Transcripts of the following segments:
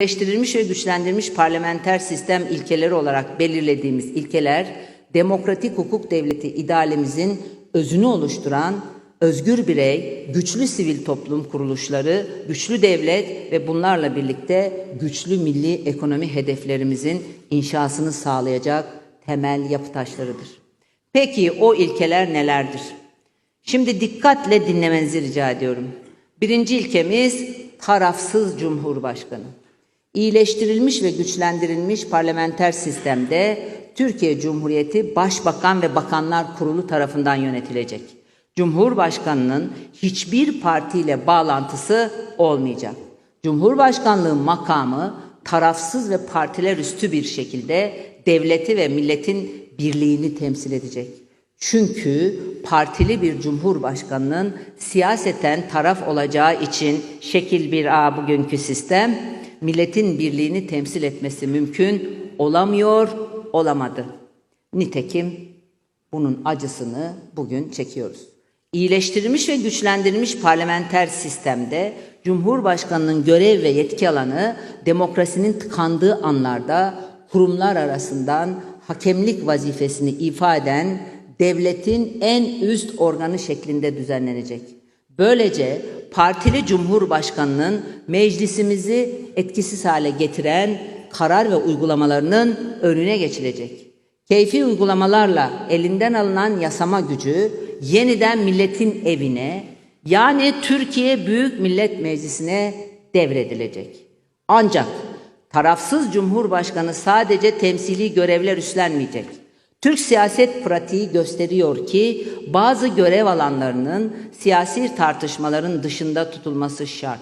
Birleştirilmiş ve güçlendirilmiş parlamenter sistem ilkeleri olarak belirlediğimiz ilkeler, demokratik hukuk devleti idealimizin özünü oluşturan özgür birey, güçlü sivil toplum kuruluşları, güçlü devlet ve bunlarla birlikte güçlü milli ekonomi hedeflerimizin inşasını sağlayacak temel yapı taşlarıdır. Peki o ilkeler nelerdir? Şimdi dikkatle dinlemenizi rica ediyorum. Birinci ilkemiz tarafsız cumhurbaşkanı. İyileştirilmiş ve güçlendirilmiş parlamenter sistemde Türkiye Cumhuriyeti Başbakan ve Bakanlar Kurulu tarafından yönetilecek. Cumhurbaşkanının hiçbir partiyle bağlantısı olmayacak. Cumhurbaşkanlığı makamı tarafsız ve partiler üstü bir şekilde devleti ve milletin birliğini temsil edecek. Çünkü partili bir cumhurbaşkanının siyaseten taraf olacağı için şekil bir A bugünkü sistem milletin birliğini temsil etmesi mümkün olamıyor, olamadı. Nitekim bunun acısını bugün çekiyoruz. İyileştirilmiş ve güçlendirilmiş parlamenter sistemde Cumhurbaşkanının görev ve yetki alanı demokrasinin tıkandığı anlarda kurumlar arasından hakemlik vazifesini ifa eden devletin en üst organı şeklinde düzenlenecek. Böylece partili cumhurbaşkanının meclisimizi etkisiz hale getiren karar ve uygulamalarının önüne geçilecek. Keyfi uygulamalarla elinden alınan yasama gücü yeniden milletin evine yani Türkiye Büyük Millet Meclisi'ne devredilecek. Ancak tarafsız cumhurbaşkanı sadece temsili görevler üstlenmeyecek. Türk siyaset pratiği gösteriyor ki bazı görev alanlarının siyasi tartışmaların dışında tutulması şart.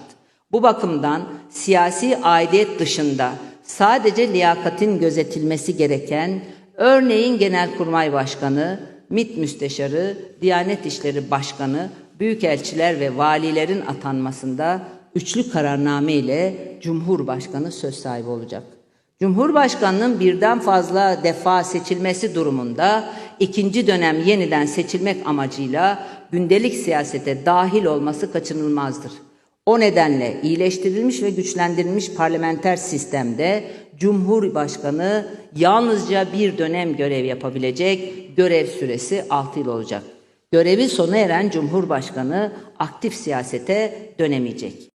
Bu bakımdan siyasi aidiyet dışında sadece liyakatin gözetilmesi gereken örneğin Genelkurmay Başkanı, MİT Müsteşarı, Diyanet İşleri Başkanı, büyükelçiler ve valilerin atanmasında üçlü kararname ile Cumhurbaşkanı söz sahibi olacak. Cumhurbaşkanının birden fazla defa seçilmesi durumunda ikinci dönem yeniden seçilmek amacıyla gündelik siyasete dahil olması kaçınılmazdır. O nedenle iyileştirilmiş ve güçlendirilmiş parlamenter sistemde Cumhurbaşkanı yalnızca bir dönem görev yapabilecek, görev süresi 6 yıl olacak. Görevi sona eren Cumhurbaşkanı aktif siyasete dönemeyecek.